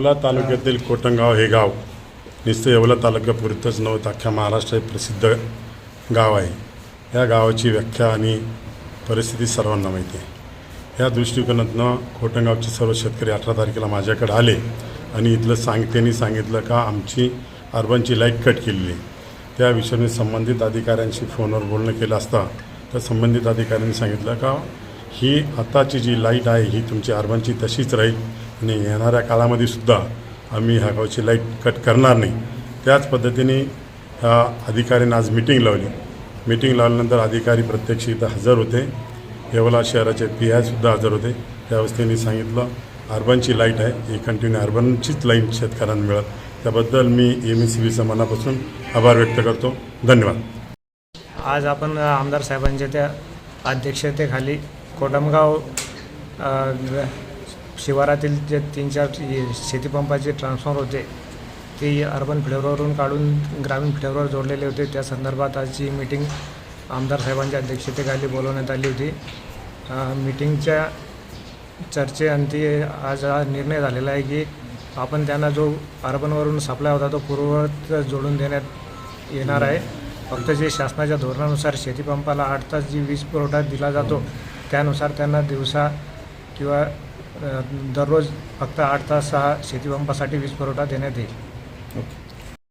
येवला तालुक्यातील कोटंगाव हे गाव नुसतं येवला तालुक्यापुरतंच नव्हतं. अख्ख्या महाराष्ट्रात प्रसिद्ध गाव आहे. या गावाची व्याख्या आणि परिस्थिती सर्वांना माहिती आहे. या दृष्टिकोनातनं कोटंगावचे सर्व शेतकरी अठरा तारखेला माझ्याकडे आले आणि इथलं सांग त्यांनी सांगितलं का आमची अर्बनची लाइट कट केलेली त्या विषयाने संबंधित अधिकाऱ्यांशी फोनवर बोलणं केलं असता तर संबंधित अधिकाऱ्यांनी सांगितलं का ही आताची जी लाइट आहे ही तुमची अर्बनची तशीच राहील. आणि येणाऱ्या काळामध्ये सुद्धा आम्ही ह्या गावची लाइट कट करणार नाही. त्याच पद्धतीने ह्या अधिकाऱ्यांनी आज मिटिंग लावली. मिटिंग लावल्यानंतर अधिकारी प्रत्यक्ष इथं हजर होते. येवला शहराचे पी आयसुद्धा हजर होते. त्यावेळेस त्यांनी सांगितलं अर्बनची लाइट आहे. ही कंटिन्यू अर्बनचीच लाइट शेतकऱ्यांना मिळत त्याबद्दल मी एम ई सी बीचं मनापासून आभार व्यक्त करतो. धन्यवाद. आज आपण आमदार साहेबांच्या त्या अध्यक्षतेखाली कोटमगाव शिवारातील जे तीन चार शेतीपंपाचे ट्रान्सफॉर्मर होते ते अर्बन फ्लेवरवरून काढून ग्रामीण फ्लेवरवर जोडलेले होते. त्या संदर्भात आजची मीटिंग आमदार साहेबांच्या अध्यक्षतेखाली बोलवण्यात आली होती. मीटिंगच्या चर्चेअंती आज हा निर्णय झालेला आहे की आपण त्यांना जो अर्बनवरून सप्लाय होता तो पूर्ववत जोडून देण्यात येणार आहे. फक्त जे शासनाच्या धोरणानुसार शेतीपंपाला आठ तास जी वीज पुरवठा दिला जातो त्यानुसार त्यांना दिवसा किंवा दररोज फक्त आठ तास सहा शेतीपंपासाठी वीज पुरवठा देण्यात येईल.